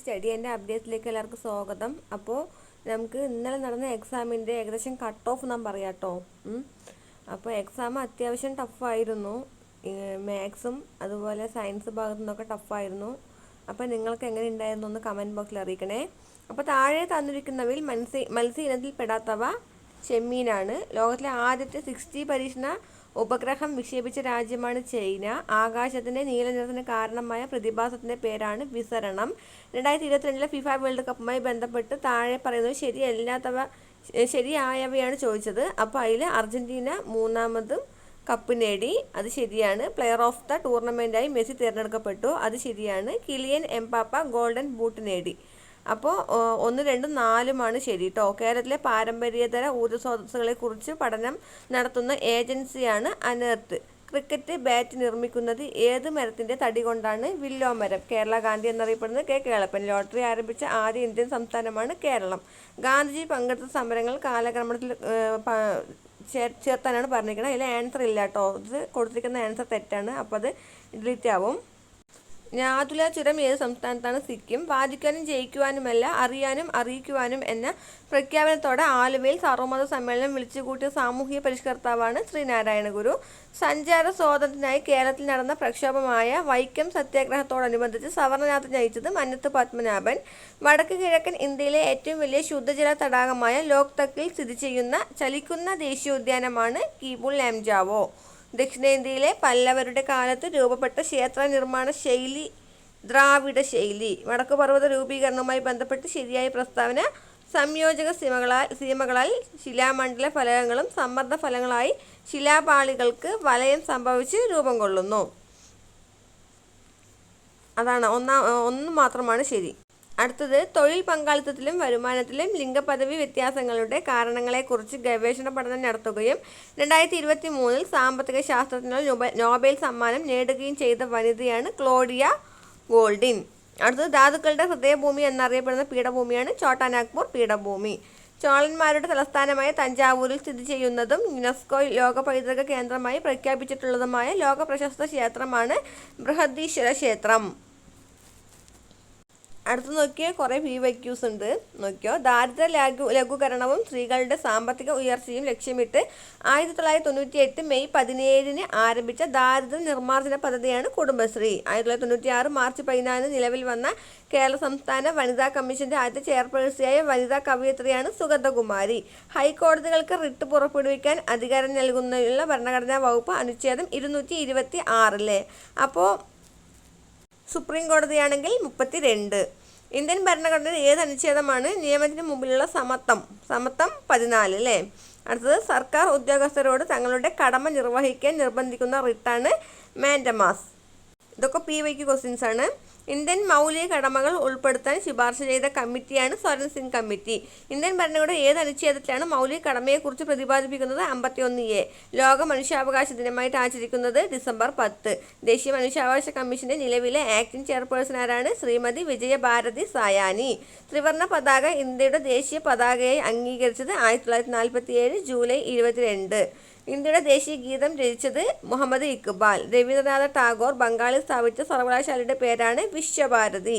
Study എന്റെ അപ്ഡേറ്റിലേക്ക് എല്ലാവർക്കും സ്വാഗതം. അപ്പോൾ നമുക്ക് ഇന്നലെ നടന്ന എക്സാമിന്റെ ഏകദേശം കട്ട് ഓഫ് നാം പറയാം കേട്ടോ അപ്പോൾ എക്സാം അത്യാവശ്യം ടഫായിരുന്നു. മാത്സും അതുപോലെ സയൻസ് ഭാഗത്തു നിന്നൊക്കെ ടഫായിരുന്നു. അപ്പോൾ നിങ്ങൾക്ക് എങ്ങനെ ഉണ്ടായിരുന്നു ഒന്ന് കമന്റ് ബോക്സിൽ അറിയിക്കണേ. അപ്പോൾ താഴെ തന്നിരിക്കുന്നവയിൽ മത്സ്യ മത്സ്യ ഇനത്തിൽ പെടാത്തവ ചെമ്മീനാണ്. ലോകത്തിലെ ആദ്യത്തെ സിക്സ്റ്റി പരീക്ഷണ ഉപഗ്രഹം വിക്ഷേപിച്ച രാജ്യമാണ് ചൈന. ആകാശത്തിന്റെ നീലനിറത്തിന് കാരണമായ പ്രതിഭാസത്തിന്റെ പേരാണ് വിസരണം. രണ്ടായിരത്തി ഇരുപത്തിരണ്ടിലെ ഫിഫ വേൾഡ് കപ്പുമായി ബന്ധപ്പെട്ട് താഴെ പറയുന്നത് ശരിയല്ലാത്തവ ശരിയായവയാണ് ചോദിച്ചത്. അപ്പോൾ അതിൽ അർജന്റീന മൂന്നാമതും കപ്പ് നേടി. അത് ശരിയാണ്. പ്ലെയർ ഓഫ് ദ ടൂർണമെന്റായി മെസ്സി തിരഞ്ഞെടുക്കപ്പെട്ടു. അത് ശരിയാണ്. കിലിയൻ എംപാപ്പ ഗോൾഡൻ ബൂട്ട് നേടി. അപ്പോൾ ഒന്ന് രണ്ടും നാലുമാണ് ശരി കേട്ടോ കേരളത്തിലെ പാരമ്പര്യേതര ഊർജ പഠനം നടത്തുന്ന ഏജൻസിയാണ് അനേർട്ട് ക്രിക്കറ്റ് ബാറ്റ് നിർമ്മിക്കുന്നത് ഏത് മരത്തിന്റെ തടി കൊണ്ടാണ്? വില്ലോ മരം. കേരള ഗാന്ധി എന്നറിയപ്പെടുന്നത് കെ കേളപ്പൻ. ലോട്ടറി ആരംഭിച്ച ആദ്യ ഇന്ത്യൻ സംസ്ഥാനമാണ് കേരളം. ഗാന്ധിജി പങ്കെടുത്ത സമരങ്ങൾ കാലക്രമത്തിൽ ചേർത്താനാണ് പറഞ്ഞിരിക്കുന്നത് അതിൽ ആൻസർ ഇല്ല കേട്ടോ ഇത് കൊടുത്തിരിക്കുന്ന ആൻസർ തെറ്റാണ്. അപ്പോൾ അത് ഡിലീറ്റ് ആവും. നാതുല ചുരം ഏത് സംസ്ഥാനത്താണ് സിക്കിം? വാദിക്കാനും ജയിക്കുവാനുമല്ല അറിയാനും അറിയിക്കുവാനും എന്ന പ്രഖ്യാപനത്തോടെ ആലുവയിൽ സർവമത സമ്മേളനം വിളിച്ചുകൂട്ടിയ സാമൂഹിക പരിഷ്കർത്താവാണ് ശ്രീനാരായണ ഗുരു സഞ്ചാര സ്വാതന്ത്ര്യത്തിനായി കേരളത്തിൽ നടന്ന പ്രക്ഷോഭമായ വൈക്കം സത്യാഗ്രഹത്തോടനുബന്ധിച്ച് സവർണനാഥ് നയിച്ചത് മന്നത്ത് പത്മനാഭൻ. വടക്ക് കിഴക്കൻ ഇന്ത്യയിലെ ഏറ്റവും വലിയ ശുദ്ധജല തടാകമായ ലോക്തക്കിൽ സ്ഥിതി ചെയ്യുന്ന ചലിക്കുന്ന ദേശീയോദ്യാനമാണ് കീബുൾ ലാംജാവോ. ദക്ഷിണേന്ത്യയിലെ പല്ലവരുടെ കാലത്ത് രൂപപ്പെട്ട ക്ഷേത്ര നിർമ്മാണ ശൈലി ദ്രാവിഡ ശൈലി. വടക്കു പർവത രൂപീകരണവുമായി ബന്ധപ്പെട്ട് ശരിയായ പ്രസ്താവന സംയോജക സീമകളാൽ സീമകളാൽ ശിലാമണ്ഡല ഫലകങ്ങളും സമ്മർദ്ദ ഫലങ്ങളായി ശിലാപാളികൾക്ക് വലയം സംഭവിച്ച് രൂപം കൊള്ളുന്നു. അതാണ് ഒന്നാം ഒന്ന് മാത്രമാണ് ശരി. അടുത്തത് തൊഴിൽ പങ്കാളിത്തത്തിലും വരുമാനത്തിലും ലിംഗപദവി വ്യത്യാസങ്ങളുടെ കാരണങ്ങളെക്കുറിച്ച് ഗവേഷണ പഠനം നടത്തുകയും രണ്ടായിരത്തി ഇരുപത്തി മൂന്നിൽ സാമ്പത്തിക ശാസ്ത്രജ്ഞർ നോബൽ സമ്മാനം നേടുകയും ചെയ്ത വനിതയാണ് ക്ലോഡിയ ഗോൾഡിൻ. അടുത്തത് ധാതുക്കളുടെ ഹൃദയഭൂമി എന്നറിയപ്പെടുന്ന പീഠഭൂമിയാണ് ചോട്ടാനാഗ്പൂർ പീഠഭൂമി. ചോളന്മാരുടെ തലസ്ഥാനമായ തഞ്ചാവൂരിൽ സ്ഥിതി ചെയ്യുന്നതും യുനെസ്കോ ലോക പൈതൃക കേന്ദ്രമായി പ്രഖ്യാപിച്ചിട്ടുള്ളതുമായ ലോക പ്രശസ്ത ക്ഷേത്രമാണ് ബൃഹദീശ്വര ക്ഷേത്രം. അടുത്ത് നോക്കിയാൽ കുറേ വി വൈക്യൂസ് ഉണ്ട്. നോക്കിയോ? ദാരിദ്ര്യ ലഘു ലഘൂകരണവും സ്ത്രീകളുടെ സാമ്പത്തിക ഉയർച്ചയും ലക്ഷ്യമിട്ട് ആയിരത്തി തൊള്ളായിരത്തി തൊണ്ണൂറ്റി എട്ട് മെയ് പതിനേഴിന് ആരംഭിച്ച ദാരിദ്ര്യ നിർമ്മാർജന പദ്ധതിയാണ് കുടുംബശ്രീ. ആയിരത്തി തൊള്ളായിരത്തി തൊണ്ണൂറ്റി ആറ് മാർച്ച് പതിനാലിന് നിലവിൽ വന്ന കേരള സംസ്ഥാന വനിതാ കമ്മീഷന്റെ ആദ്യ ചെയർപേഴ്സിയായ വനിതാ കവയിത്രിയാണ് സുഗതകുമാരി ഹൈക്കോടതികൾക്ക് റിട്ട് പുറപ്പെടുവിക്കാൻ അധികാരം നൽകുന്നതിനുള്ള ഭരണഘടനാ വകുപ്പ് അനുച്ഛേദം ഇരുന്നൂറ്റി ഇരുപത്തി ആറിലെ അപ്പോൾ സുപ്രീം കോടതിയാണെങ്കിൽ മുപ്പത്തി രണ്ട് ഇന്ത്യൻ ഭരണഘടനയുടെ ഏത് അനുച്ഛേദമാണ് നിയമത്തിന് മുമ്പിലുള്ള സമത്വം? സമത്വം പതിനാല് അല്ലേ? അടുത്തത് സർക്കാർ ഉദ്യോഗസ്ഥരോട് തങ്ങളുടെ കടമ നിർവഹിക്കാൻ നിർബന്ധിക്കുന്ന റിട്ടാണ് മാൻഡമാസ്. ഇതൊക്കെ പി വൈക്ക് ക്വസ്റ്റ്യൻസ് ആണ്. ഇന്ത്യൻ മൗലിക കടമകൾ ഉൾപ്പെടുത്താൻ ശുപാർശ ചെയ്ത കമ്മിറ്റിയാണ് സ്വരൺ സിംഗ് കമ്മിറ്റി. ഇന്ത്യൻ ഭരണകൂടം ഏത് അനുച്ഛേദത്തിലാണ് മൗലിക കടമയെക്കുറിച്ച് പ്രതിപാദിപ്പിക്കുന്നത്? അമ്പത്തിയൊന്ന് എ. ലോക മനുഷ്യാവകാശ ദിനമായിട്ട് ആചരിക്കുന്നത് ഡിസംബർ പത്ത്. ദേശീയ മനുഷ്യാവകാശ കമ്മീഷന്റെ നിലവിലെ ആക്ടിംഗ് ചെയർപേഴ്സൺ ആരാണ്? ശ്രീമതി വിജയഭാരതി സായാനി. ത്രിവർണ പതാക ഇന്ത്യയുടെ ദേശീയ പതാകയായി അംഗീകരിച്ചത് ആയിരത്തി തൊള്ളായിരത്തി നാൽപ്പത്തി ഏഴ് ജൂലൈ ഇരുപത്തിരണ്ട്. ഇന്ത്യയുടെ ദേശീയ ഗീതം രചിച്ചത് മുഹമ്മദ് ഇക്ബാൽ. രവീന്ദ്രനാഥ ടാഗോർ ബംഗാളിൽ സ്ഥാപിച്ച സർവകലാശാലയുടെ പേരാണ് വിശ്വഭാരതി.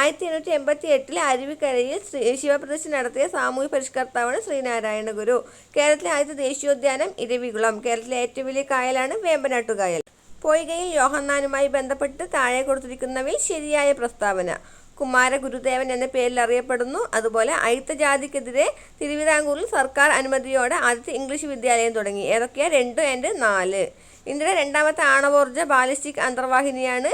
ആയിരത്തി എണ്ണൂറ്റി എൺപത്തി എട്ടിൽ അരുവിക്കരയിൽ ശ്രീ ശിവപ്രതിഷ്ഠ നടത്തിയ സാമൂഹ്യ പരിഷ്കർത്താവാണ് ശ്രീനാരായണ ഗുരു കേരളത്തിലെ ആദ്യത്തെ ദേശീയോദ്യാനം ഇരവികുളം. കേരളത്തിലെ ഏറ്റവും വലിയ കായലാണ് വേമ്പനാട്ടുകായൽ. പൊയ്കയിൽ യോഹന്നാനുമായി ബന്ധപ്പെട്ട് താഴെ കൊടുത്തിരിക്കുന്നവയിൽ ശരിയായ പ്രസ്താവന. കുമാരഗുരുദേവൻ എന്ന പേരിൽ അറിയപ്പെടുന്നു. അതുപോലെ അയിത്ത ജാതിക്കെതിരെ തിരുവിതാംകൂറിൽ സർക്കാർ അനുമതിയോടെ ആദ്യത്തെ ഇംഗ്ലീഷ് വിദ്യാലയം തുടങ്ങി. ഏതൊക്കെയാണ് രണ്ട് ആൻഡ് നാല്. ഇന്ത്യയുടെ രണ്ടാമത്തെ ആണവോർജ ബാലിസ്റ്റിക് അന്തർവാഹിനിയാണ്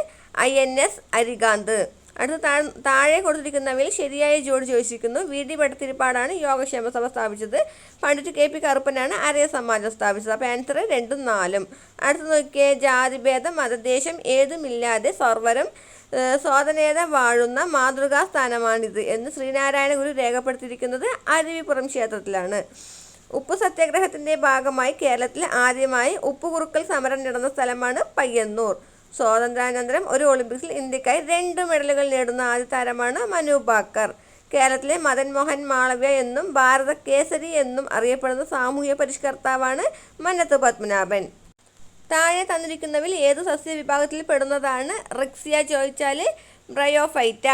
ഐ എൻ എസ് അരികാന്ത്. അടുത്ത താഴെ കൊടുത്തിരിക്കുന്നവയിൽ ശരിയായ ജോഡി ചോദിച്ചിരിക്കുന്നു. വി ഡി ഭട്ടത്തിരിപ്പാടാണ് യോഗക്ഷേമ സഭ സ്ഥാപിച്ചത്. പണ്ഡിറ്റ് കെ പി കറുപ്പനാണ് അരയ സമാജം സ്ഥാപിച്ചത്. അപ്പോൾ ആൻസർ രണ്ടും നാലും. അടുത്ത നോക്കിയ ജാതിഭേദം മതദേശം ഏതുമില്ലാതെ സർവരും സ്വാതനേത വാഴുന്ന മാതൃകാ സ്ഥാനമാണിത് എന്ന് ശ്രീനാരായണ ഗുരു രേഖപ്പെടുത്തിയിരിക്കുന്നത് അരുവിപ്പുറം ക്ഷേത്രത്തിലാണ്. ഉപ്പു സത്യാഗ്രഹത്തിന്റെ ഭാഗമായി കേരളത്തിൽ ആദ്യമായി ഉപ്പുകുറുക്കൽ സമരം നടന്ന സ്ഥലമാണ് പയ്യന്നൂർ. സ്വാതന്ത്ര്യാനന്തരം ഒരു ഒളിമ്പിക്സിൽ ഇന്ത്യക്കായി രണ്ട് മെഡലുകൾ നേടുന്ന ആദ്യ താരമാണ് മനു ബാക്കർ. കേരളത്തിലെ മദൻ മോഹൻ മാളവ്യ എന്നും ഭാരത കേസരി എന്നും അറിയപ്പെടുന്ന സാമൂഹ്യ പരിഷ്കർത്താവാണ് മന്നത്ത് പത്മനാഭൻ. താഴെ തന്നിരിക്കുന്നവയിൽ ഏത് സസ്യവിഭാഗത്തിൽ പെടുന്നതാണ് റിക്സിയ ചോദിച്ചാൽ ബ്രയോഫൈറ്റ.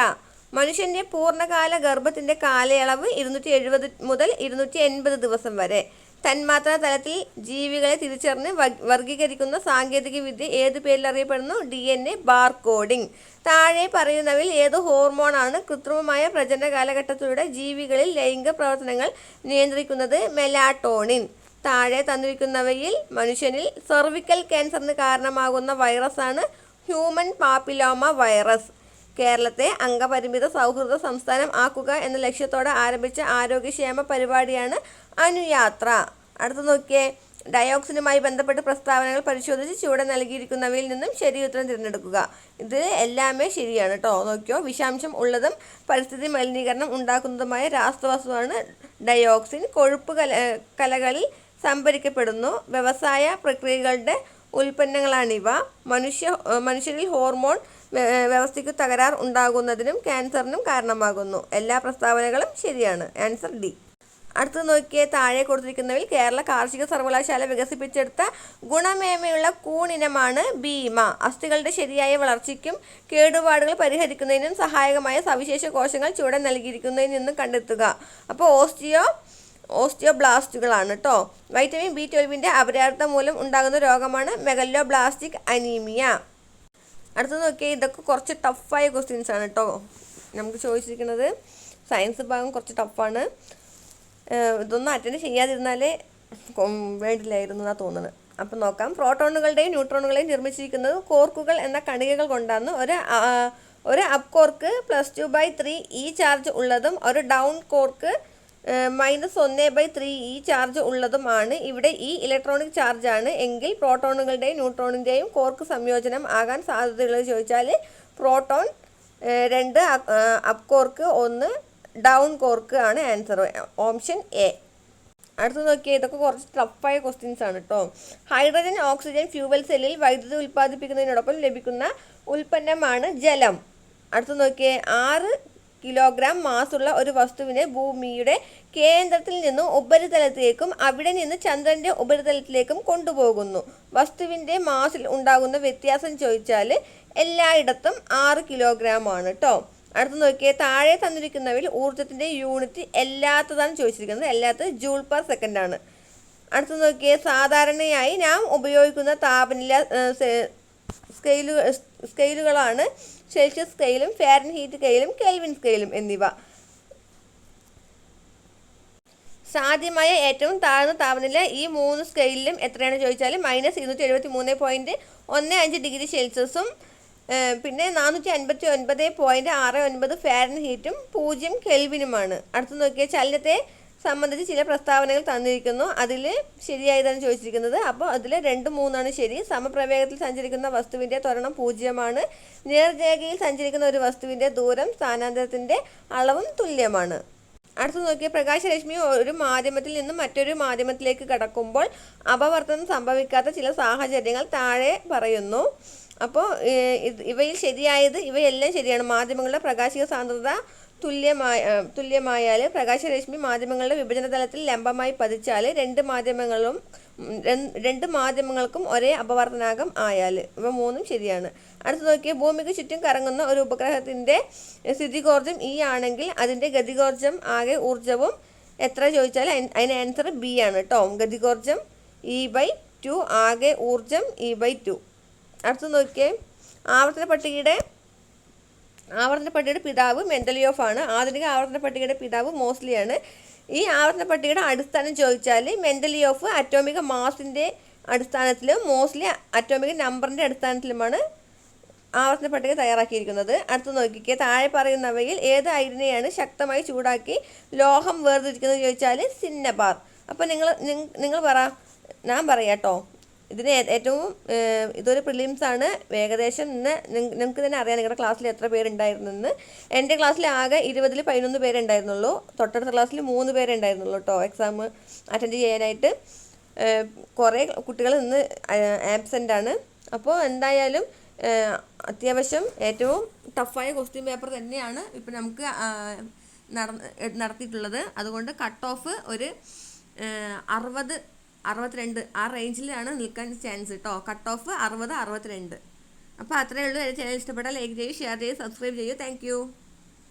മനുഷ്യന്റെ പൂർണകാല ഗർഭത്തിന്റെ കാലയളവ് ഇരുന്നൂറ്റി എഴുപത് മുതൽ ഇരുന്നൂറ്റി എൺപത് ദിവസം വരെ. തന്മാത്രാ തലത്തിൽ ജീവികളെ തിരിച്ചറിഞ്ഞ് വർഗീകരിക്കുന്ന സാങ്കേതിക വിദ്യ ഏത് പേരിൽ അറിയപ്പെടുന്നു? ഡി എൻ എ ബാർകോഡിംഗ് താഴെ പറയുന്നവയിൽ ഏത് ഹോർമോണാണ് കൃത്രിമമായ പ്രജനന കാലഘട്ടത്തിലൂടെ ജീവികളിൽ ലൈംഗിക പ്രവർത്തനങ്ങൾ നിയന്ത്രിക്കുന്നത്? മെലാട്ടോണിൻ. താഴെ തന്നിരിക്കുന്നവയിൽ മനുഷ്യനിൽ സെർവിക്കൽ ക്യാൻസറിന് കാരണമാകുന്ന വൈറസാണ് ഹ്യൂമൻ പാപ്പിലോമ വൈറസ് കേരളത്തെ അംഗപരിമിത സൗഹൃദ സംസ്ഥാനം ആക്കുക എന്ന ലക്ഷ്യത്തോടെ ആരംഭിച്ച ആരോഗ്യക്ഷേമ പരിപാടിയാണ് അനുയാത്ര. അടുത്ത നോക്കിയേ ഡയോക്സിനുമായി ബന്ധപ്പെട്ട് പ്രസ്താവനകൾ പരിശോധിച്ച് ചുവടെ നൽകിയിരിക്കുന്നവയിൽ നിന്നും ശരി ഉത്തരം തിരഞ്ഞെടുക്കുക. ഇത് എല്ലാമേ ശരിയാണ് കേട്ടോ നോക്കിയോ വിഷാംശം ഉള്ളതും പരിസ്ഥിതി മലിനീകരണം ഉണ്ടാക്കുന്നതുമായ രാസവസ്തുവാണ് ഡയോക്സിൻ. കൊഴുപ്പ് കല കലകളിൽ സംഭരിക്കപ്പെടുന്നു. വ്യവസായ പ്രക്രിയകളുടെ ഉൽപ്പന്നങ്ങളാണിവ. മനുഷ്യ മനുഷ്യരിൽ ഹോർമോൺ വ്യവസ്ഥയ്ക്ക് തകരാർ ഉണ്ടാകുന്നതിനും ക്യാൻസറിനും കാരണമാകുന്നു. എല്ലാ പ്രസ്താവനകളും ശരിയാണ്. Answer D. അടുത്ത് നോക്കിയ താഴെ കൊടുത്തിരിക്കുന്നവയിൽ കേരള കാർഷിക സർവകലാശാല വികസിപ്പിച്ചെടുത്ത ഗുണമേന്മയുള്ള കൂണിനമാണ് ഭീമ. അസ്ഥികളുടെ ശരിയായ വളർച്ചയ്ക്കും കേടുപാടുകൾ പരിഹരിക്കുന്നതിനും സഹായകമായ സവിശേഷ കോശങ്ങൾ ചുവടെ നൽകിയിരിക്കുന്നതിൽ നിന്നും കണ്ടെത്തുക. അപ്പോൾ ഓസ്റ്റിയോ ഓസ്റ്റിയോബ്ലാസ്റ്റുകളാണ് കേട്ടോ വൈറ്റമിൻ ബി ട്വൽവിന്റെ അപര്യാപ്തം മൂലം ഉണ്ടാകുന്ന രോഗമാണ് മെഗല്ലോ ബ്ലാസ്റ്റിക് അനീമിയ. അടുത്തത് നോക്കിയാൽ ഇതൊക്കെ കുറച്ച് ടഫായ ക്വസ്റ്റ്യൻസ് ആണ് കേട്ടോ നമുക്ക് ചോദിച്ചിരിക്കുന്നത് സയൻസ് ഭാഗം കുറച്ച് ടഫാണ്. ഇതൊന്നും അറ്റൻഡ് ചെയ്യാതിരുന്നാലേ വേണ്ടില്ലായിരുന്നു എന്നാണ് തോന്നുന്നത്. അപ്പം നോക്കാം. പ്രോട്ടോണുകളുടെയും ന്യൂട്രോണുകളെയും നിർമ്മിച്ചിരിക്കുന്നത് കോർക്കുകൾ എന്ന കണികകൾ കൊണ്ടാണ്. ഒരു ഒരു up quark plus two by three e charge ഉള്ളതും ഒരു ഡൗൺ കോർക്ക് മൈനസ് ഒന്ന് ബൈ ത്രീ ഈ ചാർജ് ഉള്ളതുമാണ് ഇവിടെ ഈ ഇലക്ട്രോണിക് ചാർജാണ് എങ്കിൽ പ്രോട്ടോണുകളുടെയും ന്യൂട്രോണിന്റെയും കോർക്ക് സംയോജനം ആകാൻ സാധ്യതയുള്ളത് ചോദിച്ചാൽ പ്രോട്ടോൺ രണ്ട് അപ് കോർക്ക് ഒന്ന് ഡൗൺ കോർക്ക് ആണ് ആൻസർ. Option A. അടുത്ത് നോക്കിയാൽ ഇതൊക്കെ കുറച്ച് ടഫായ ക്വസ്റ്റ്യൻസ് ആണ് കേട്ടോ ഹൈഡ്രജൻ ഓക്സിജൻ ഫ്യൂവൽ സെല്ലിൽ വൈദ്യുതി ഉൽപ്പാദിപ്പിക്കുന്നതിനോടൊപ്പം ലഭിക്കുന്ന ഉൽപ്പന്നമാണ് ജലം. അടുത്ത് നോക്കിയേ ആറ് കിലോഗ്രാം മാസുള്ള ഒരു വസ്തുവിനെ ഭൂമിയുടെ കേന്ദ്രത്തിൽ നിന്ന് ഉപരിതലത്തിലേക്കും അവിടെ നിന്ന് ചന്ദ്രന്റെ ഉപരിതലത്തിലേക്കും കൊണ്ടുപോകുന്നു. വസ്തുവിന്റെ മാസിൽ ഉണ്ടാകുന്ന വ്യത്യാസം ചോദിച്ചാൽ എല്ലായിടത്തും ആറ് കിലോഗ്രാം ആണ് കേട്ടോ അടുത്ത് നോക്കിയേ താഴെ തന്നിരിക്കുന്നവയിൽ ഊർജത്തിന്റെ യൂണിറ്റ് എല്ലാത്തതാണ് ചോദിച്ചിരിക്കുന്നത്. എല്ലാത്തത് ജൂൾ പെർ സെക്കൻഡ് ആണ് അടുത്ത് നോക്കിയേ സാധാരണയായി നാം ഉപയോഗിക്കുന്ന താപനില സ്കെയിലു സ്കെയിലുകളാണ് സെൽഷ്യസ് സ്കെയിലും ഫാരൻഹീറ്റ് സ്കെയിലും കെൽവിൻ സ്കെയിലും എന്നിവ. സാധ്യമായ ഏറ്റവും താഴ്ന്ന താപനില ഈ മൂന്ന് സ്കെയിലിലും എത്രയാണ് ചോദിച്ചാൽ മൈനസ് ഇരുന്നൂറ്റി എഴുപത്തി മൂന്ന് പോയിന്റ് ഒന്ന് അഞ്ച് ഡിഗ്രി സെൽഷ്യസും പിന്നെ നാനൂറ്റി അൻപത്തി ഒൻപത് പോയിന്റ് ആറ് ഒൻപത് ഫാരൻ ഹീറ്റും പൂജ്യം കെൽവിനുമാണ് അടുത്ത് നോക്കിയാൽ ചലനത്തെ സംബന്ധിച്ച് ചില പ്രസ്താവനകൾ തന്നിരിക്കുന്നു. അതിൽ ശരിയായതാണ് ചോദിച്ചിരിക്കുന്നത്. അപ്പോൾ അതിൽ രണ്ട് മൂന്നാണ് ശരി. സമപ്രവേഗത്തിൽ സഞ്ചരിക്കുന്ന വസ്തുവിന്റെ ത്വരണം പൂജ്യമാണ്. നേർരേഖയിൽ സഞ്ചരിക്കുന്ന ഒരു വസ്തുവിന്റെ ദൂരം സ്ഥാനാന്തരത്തിന്റെ അളവും തുല്യമാണ്. അടുത്ത് നോക്കിയ പ്രകാശരശ്മി ഒരു മാധ്യമത്തിൽ നിന്നും മറ്റൊരു മാധ്യമത്തിലേക്ക് കടക്കുമ്പോൾ അപവർത്തനം സംഭവിക്കാത്ത ചില സാഹചര്യങ്ങൾ താഴെ പറയുന്നു. അപ്പോൾ ഇവയിൽ ശരിയായത് ഇവയെല്ലാം ശരിയാണ്. മാധ്യമങ്ങളുടെ പ്രകാശിക സാന്ദ്രത തുല്യമായ തുല്യമായാൽ പ്രകാശരശ്മി മാധ്യമങ്ങളുടെ വിഭജന തലത്തിൽ ലംബമായി പതിച്ചാൽ രണ്ട് മാധ്യമങ്ങളും രണ്ട് മാധ്യമങ്ങൾക്കും ഒരേ അപവർത്തനാകം ആയാൽ ഇവ മൂന്നും ശരിയാണ്. അടുത്ത് നോക്കിയാൽ ഭൂമിക്ക് ചുറ്റും കറങ്ങുന്ന ഒരു ഉപഗ്രഹത്തിന്റെ സ്ഥിതികോർജം ഈ ആണെങ്കിൽ അതിന്റെ ഗതികോർജം ആകെ ഊർജവും എത്ര ചോദിച്ചാൽ അതിന് ആൻസർ ബി ആണ് കേട്ടോ ഗതികോർജം ഇ ബൈ ടു ആകെ ഊർജം ഇ ബൈ ടു അടുത്ത് നോക്കിയേ. ആവർത്തന പട്ടികയുടെ ആവർത്തന പട്ടികയുടെ പിതാവ് മെന്റലിയോഫ് ആണ്. ആധുനിക ആവർത്തന പട്ടികയുടെ പിതാവ് മോസ്ലി ആണ് ഈ ആവർത്തന പട്ടികയുടെ അടിസ്ഥാനം ചോദിച്ചാൽ മെന്റലിയോഫ് അറ്റോമിക മാസിന്റെ അടിസ്ഥാനത്തിലും മോസ്ലി അറ്റോമിക നമ്പറിന്റെ അടിസ്ഥാനത്തിലുമാണ് ആവർത്തന പട്ടിക തയ്യാറാക്കിയിരിക്കുന്നത്. അടുത്ത് നോക്കിക്കേ. താഴെ പറയുന്നവയിൽ ഏത് അയിരിനെയാണ് ശക്തമായി ചൂടാക്കി ലോഹം വേർതിരിക്കുന്നത് ചോദിച്ചാൽ സിന്നബാർ. അപ്പോൾ നിങ്ങൾ നിങ്ങൾ പറ ഞാൻ പറയാട്ടോ. ഇതിന് ഏറ്റവും ഇതൊരു പ്രിലിംസ് ആണ്. ഏകദേശം ഇന്ന് നിങ്ങൾക്ക് തന്നെ അറിയാം നിങ്ങളുടെ ക്ലാസ്സിൽ എത്ര പേരുണ്ടായിരുന്നെന്ന്. എന്റെ ക്ലാസ്സിൽ ആകെ ഇരുപതിൽ പതിനൊന്ന് പേരുണ്ടായിരുന്നുള്ളൂ. തൊട്ടടുത്ത ക്ലാസ്സിൽ മൂന്ന് പേരുണ്ടായിരുന്നുള്ളൂ കേട്ടോ എക്സാം അറ്റൻഡ് ചെയ്യാനായിട്ട്. കുറേ കുട്ടികൾ ഇന്ന് ആബ്സെന്റ് ആണ്. അപ്പോൾ എന്തായാലും അത്യാവശ്യം ഏറ്റവും ടഫായ ക്വസ്റ്റ്യൻ പേപ്പർ തന്നെയാണ് ഇപ്പം നമുക്ക് നടത്തിയിട്ടുള്ളത്. അതുകൊണ്ട് കട്ട് ഓഫ് ഒരു അറുപത് അറുപത്തിരണ്ട്. ആ റേഞ്ചിലാണ് നിൽക്കാൻ ചാൻസ് കേട്ടോ കട്ട് ഓഫ് അറുപത് അറുപത്തിരണ്ട്. അപ്പോൾ അത്രയേ ഉള്ളൂ. ചാനൽ ഇഷ്ടപ്പെട്ടാൽ ലൈക്ക് ചെയ്യൂ ഷെയർ ചെയ്യൂ സബ്സ്ക്രൈബ് ചെയ്യൂ. താങ്ക്